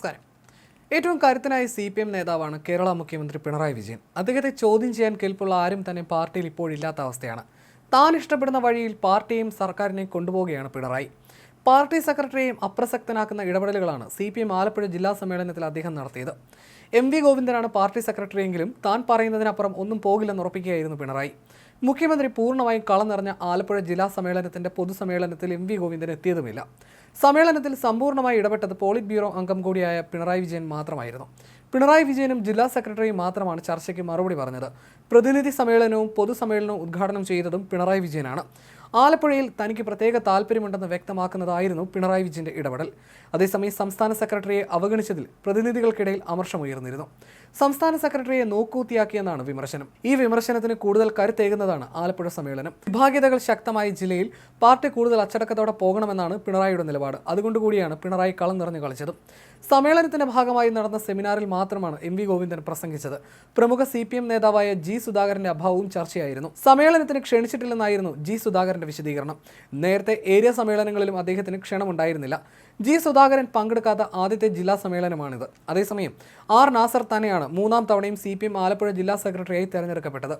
നമസ്കാരം. ഏറ്റവും കരുത്തനായ സി പി എം നേതാവാണ് കേരള മുഖ്യമന്ത്രി പിണറായി വിജയൻ. അദ്ദേഹത്തെ ചോദ്യം ചെയ്യാൻ കേൾപ്പുള്ള ആരും തന്നെ പാർട്ടിയിൽ ഇപ്പോഴില്ലാത്ത അവസ്ഥയാണ്. താൻ ഇഷ്ടപ്പെടുന്ന വഴിയിൽ പാർട്ടിയും സർക്കാരിനെയും കൊണ്ടുപോവുകയാണ് പിണറായി. പാർട്ടി സെക്രട്ടറിയെയും അപ്രസക്തനാക്കുന്ന ഇടപെടലുകളാണ് സി പി എം ആലപ്പുഴ ജില്ലാ സമ്മേളനത്തിൽ അദ്ദേഹം നടത്തിയത്. എം വി ഗോവിന്ദനാണ് പാർട്ടി സെക്രട്ടറിയെങ്കിലും താൻ പറയുന്നതിനപ്പുറം ഒന്നും പോകില്ലെന്ന് ഉറപ്പിക്കുകയായിരുന്നു പിണറായി. മുഖ്യമന്ത്രി പൂർണമായും കളം നിറഞ്ഞ ആലപ്പുഴ ജില്ലാ സമ്മേളനത്തിന്റെ പൊതുസമ്മേളനത്തിൽ എം വി ഗോവിന്ദൻ എത്തിയതുമില്ല. സമ്മേളനത്തിൽ സമ്പൂർണമായി ഇടപെട്ടത് പോളിറ്റ് ബ്യൂറോ അംഗം കൂടിയായ പിണറായി വിജയൻ മാത്രമായിരുന്നു. പിണറായി വിജയനും ജില്ലാ സെക്രട്ടറിയും മാത്രമാണ് ചർച്ചയ്ക്ക് മറുപടി പറഞ്ഞത്. പ്രതിനിധി സമ്മേളനവും പൊതുസമ്മേളനവും ഉദ്ഘാടനം ചെയ്തതും പിണറായി വിജയനാണ്. ആലപ്പുഴയിൽ തനിക്ക് പ്രത്യേക താല്പര്യമുണ്ടെന്ന് വ്യക്തമാക്കുന്നതായിരുന്നു പിണറായി വിജയന്റെ ഇടപെടൽ. അതേസമയം സംസ്ഥാന സെക്രട്ടറിയെ അവഗണിച്ചതിൽ പ്രതിനിധികൾക്കിടയിൽ അമർഷമുയർന്നിരുന്നു. സംസ്ഥാന സെക്രട്ടറിയെ നോക്കൂത്തിയാക്കിയെന്നാണ് വിമർശനം. ഈ വിമർശനത്തിന് കൂടുതൽ കരുത്തേകുന്നതാണ് ആലപ്പുഴ സമ്മേളനം. വിഭാഗ്യതകൾ ശക്തമായ ജില്ലയിൽ പാർട്ടി കൂടുതൽ അച്ചടക്കത്തോടെ പോകണമെന്നാണ് പിണറായിയുടെ നിലപാട്. അതുകൊണ്ടുകൂടിയാണ് പിണറായി കളം നിറഞ്ഞു കളിച്ചത്. സമ്മേളനത്തിന്റെ ഭാഗമായി നടന്ന സെമിനാറിൽ മാത്രമാണ് എം വി ഗോവിന്ദൻ പ്രസംഗിച്ചത്. പ്രമുഖ സി പി എം നേതാവായ ജി സുധാകരന്റെ അഭാവവും ചർച്ചയായിരുന്നു. സമ്മേളനത്തിന് ക്ഷണിച്ചിട്ടില്ലെന്നായിരുന്നു ജി സുധാകരന്റെ വിശദീകരണം. നേരത്തെ ഏരിയ സമ്മേളനങ്ങളിലും അദ്ദേഹത്തിന് ക്ഷണമുണ്ടായിരുന്നില്ല. ജി സുധാകരൻ പങ്കെടുക്കാത്ത ആദ്യത്തെ ജില്ലാ സമ്മേളനമാണിത്. അതേസമയം ആർ നാസർ തന്നെയാണ് മൂന്നാം തവണയും സി പി എം ആലപ്പുഴ ജില്ലാ സെക്രട്ടറിയായി തെരഞ്ഞെടുക്കപ്പെട്ടത്.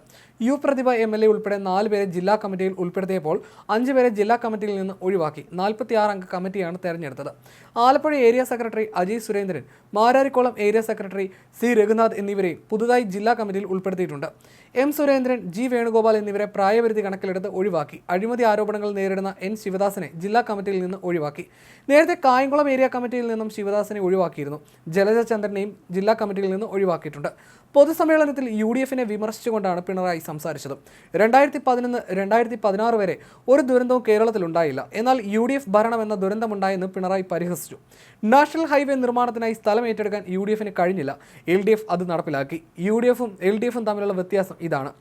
U Prathibha M L A ഉൾപ്പെടെ നാല് പേരെ ജില്ലാ കമ്മിറ്റിയിൽ ഉൾപ്പെടുത്തിയപ്പോൾ അഞ്ച് പേരെ ജില്ലാ കമ്മിറ്റിയിൽ നിന്ന് ഒഴിവാക്കി നാൽപ്പത്തിയാറ് അംഗ കമ്മിറ്റിയാണ് തെരഞ്ഞെടുത്തത്. Alappuzha area secretary Ajay Surendran Mararikulam area secretary C Raghunath എന്നിവരെയും പുതുതായി ജില്ലാ കമ്മിറ്റിയിൽ ഉൾപ്പെടുത്തിയിട്ടുണ്ട്. എം സുരേന്ദ്രൻ ജി വേണുഗോപാൽ എന്നിവരെ പ്രായപരിധി കണക്കിലെടുത്ത് ഒഴിവാക്കി അഴിമതി ആരോപണങ്ങൾ നേരിടുന്ന എൻ ശിവദാസനെ ജില്ലാ കമ്മിറ്റിയിൽ നിന്ന് ഒഴിവാക്കി. നേരത്തെ കായംകുളം ഏരിയ കമ്മിറ്റിയിൽ നിന്നും ശിവദാസനെ ഒഴിവാക്കിയിരുന്നു. ജലജ ചന്ദ്രനെയും ജില്ലാ കമ്മിറ്റിയിൽ നിന്ന് ഒഴിവാക്കിയിട്ടുണ്ട്. പൊതുസമ്മേളനത്തിൽ യു ഡി എഫിനെ വിമർശിച്ചുകൊണ്ടാണ് പിണറായി സംസാരിച്ചത്. രണ്ടായിരത്തി പതിനൊന്ന് രണ്ടായിരത്തി പതിനാറ് വരെ ഒരു ദുരന്തവും കേരളത്തിൽ ഉണ്ടായില്ല എന്നാൽ യു ഡി എഫ് ഭരണം എന്ന ദുരന്തമുണ്ടായെന്ന് പിണറായി പരിഹസിച്ചു. നാഷണൽ ഹൈവേ നിർമ്മാണത്തിനായി സ്ഥലം ഏറ്റെടുക്കാൻ യു ഡി എഫിന് കഴിഞ്ഞില്ല. എൽ ഡി എഫ് അത് നടപ്പിലാക്കി. യു ഡി എഫും എൽ ഡി എഫും തമ്മിലുള്ള വ്യത്യാസം ഇതാണ്.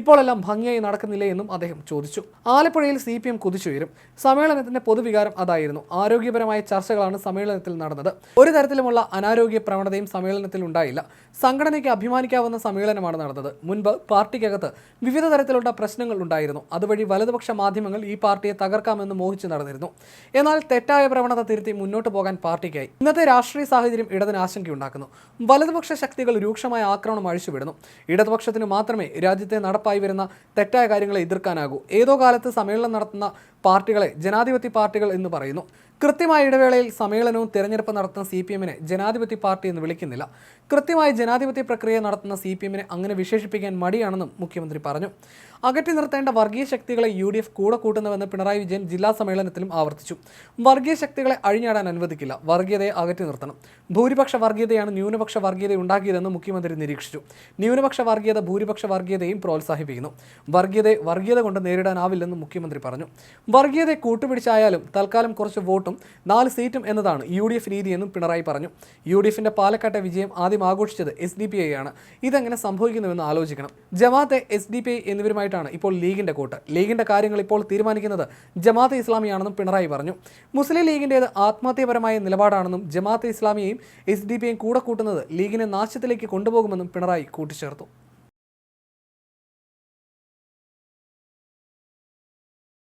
ഇപ്പോഴെല്ലാം ഭംഗിയായി നടക്കുന്നില്ലേ എന്നും അദ്ദേഹം ചോദിച്ചു. ആലപ്പുഴയിൽ സി പി എം കുതിച്ചുയരും. സമ്മേളനത്തിന്റെ പൊതുവികാരം അതായിരുന്നു. ആരോഗ്യപരമായ ചർച്ചകളാണ് സമ്മേളനത്തിൽ നടന്നത്. ഒരു തരത്തിലുമുള്ള അനാരോഗ്യ പ്രവണതയും സമ്മേളനത്തിൽ ഉണ്ടായില്ല. സംഘടനയ്ക്ക് അഭിമാനിക്കാവുന്ന സമ്മേളനമാണ് നടന്നത്. മുൻപ് പാർട്ടിക്കകത്ത് വിവിധ തരത്തിലുള്ള പ്രശ്നങ്ങൾ ഉണ്ടായിരുന്നു. അതുവഴി വലതുപക്ഷ മാധ്യമങ്ങൾ ഈ പാർട്ടിയെ തകർക്കാമെന്ന് മോഹിച്ച് നടന്നിരുന്നു. എന്നാൽ തെറ്റായ പ്രവണത തിരുത്തി മുന്നോട്ട് പോകാൻ പാർട്ടിക്കായി ഇന്നത്തെ രാഷ്ട്രീയ സാഹചര്യം ഇടതിന് ആശങ്കയുണ്ടാക്കുന്നു. വലതുപക്ഷ ശക്തികൾ രൂക്ഷമായ ആക്രമണം അഴിച്ചുവിടുന്നു. ഇടതുപക്ഷത്തിന് മാത്രമേ രാജ്യത്തെ നടപ്പായി വരുന്ന തെറ്റായ കാര്യങ്ങളെ എതിർക്കാനാകൂ. ഏതോ കാലത്ത് സമ്മേളനം നടത്തുന്ന പാർട്ടികളെ ജനാധിപത്യ പാർട്ടികൾ എന്ന് പറയുന്നു. കൃത്യമായ ഇടവേളയിൽ സമ്മേളനവും തിരഞ്ഞെടുപ്പ് നടത്തുന്ന സി പി എമ്മിനെ ജനാധിപത്യ പാർട്ടി എന്ന് വിളിക്കുന്നില്ല. കൃത്യമായ ജനാധിപത്യ പ്രക്രിയ നടത്തുന്ന സി പി എമ്മിനെ അങ്ങനെ വിശേഷിപ്പിക്കാൻ മടിയാണെന്നും മുഖ്യമന്ത്രി പറഞ്ഞു. അകറ്റി നിർത്തേണ്ട വർഗീയ ശക്തികളെ യു ഡി എഫ് കൂടെ കൂട്ടുന്നുവെന്ന് പിണറായി വിജയൻ ജില്ലാ സമ്മേളനത്തിലും ആവർത്തിച്ചു. വർഗീയ ശക്തികളെ അഴിഞ്ഞാടാൻ അനുവദിക്കില്ല. വർഗീയതയെ അകറ്റി നിർത്തണം. ഭൂരിപക്ഷ വർഗീയതയാണ് ന്യൂനപക്ഷ വർഗീയത ഉണ്ടാക്കിയതെന്ന് മുഖ്യമന്ത്രി നിരീക്ഷിച്ചു. ന്യൂനപക്ഷ വർഗീയത ഭൂരിപക്ഷ വർഗീയതയും പ്രോത്സാഹിപ്പിക്കുന്നു. വർഗീയതയെ വർഗീയത കൊണ്ട് നേരിടാനാവില്ലെന്നും മുഖ്യമന്ത്രി പറഞ്ഞു. വർഗീയതയെ കൂട്ടുപിടിച്ചായാലും തൽക്കാലം കുറച്ച് വോട്ടും നാല് സീറ്റും എന്നതാണ് യു ഡി എഫ് രീതിയെന്നും പിണറായി പറഞ്ഞു. യു ഡി എഫിന്റെ പാലക്കാട്ടെ വിജയം ആദ്യം ആഘോഷിച്ചത് എസ് ഡി പി ഐ ആണ്. ഇതെങ്ങനെ സംഭവിക്കുന്നുവെന്ന് ആലോചിക്കണം. Jamaate S D P I എന്നിവരുമായിട്ടാണ് ഇപ്പോൾ ലീഗിന്റെ കൂട്ട്. ലീഗിന്റെ കാര്യങ്ങൾ ഇപ്പോൾ തീരുമാനിക്കുന്നത് ജമാഅത്തെ ഇസ്ലാമിയാണെന്നും പിണറായി പറഞ്ഞു. മുസ്ലിം ലീഗിന്റേത് ആത്മഹത്യപരമായ നിലപാടാണെന്നും ജമാഅത്തെ ഇസ്ലാമിയെയും എസ് ഡി പി ഐയും കൂടെ കൂട്ടുന്നത് ലീഗിനെ നാശത്തിലേക്ക് കൊണ്ടുപോകുമെന്നും പിണറായി കൂട്ടിച്ചേർത്തു.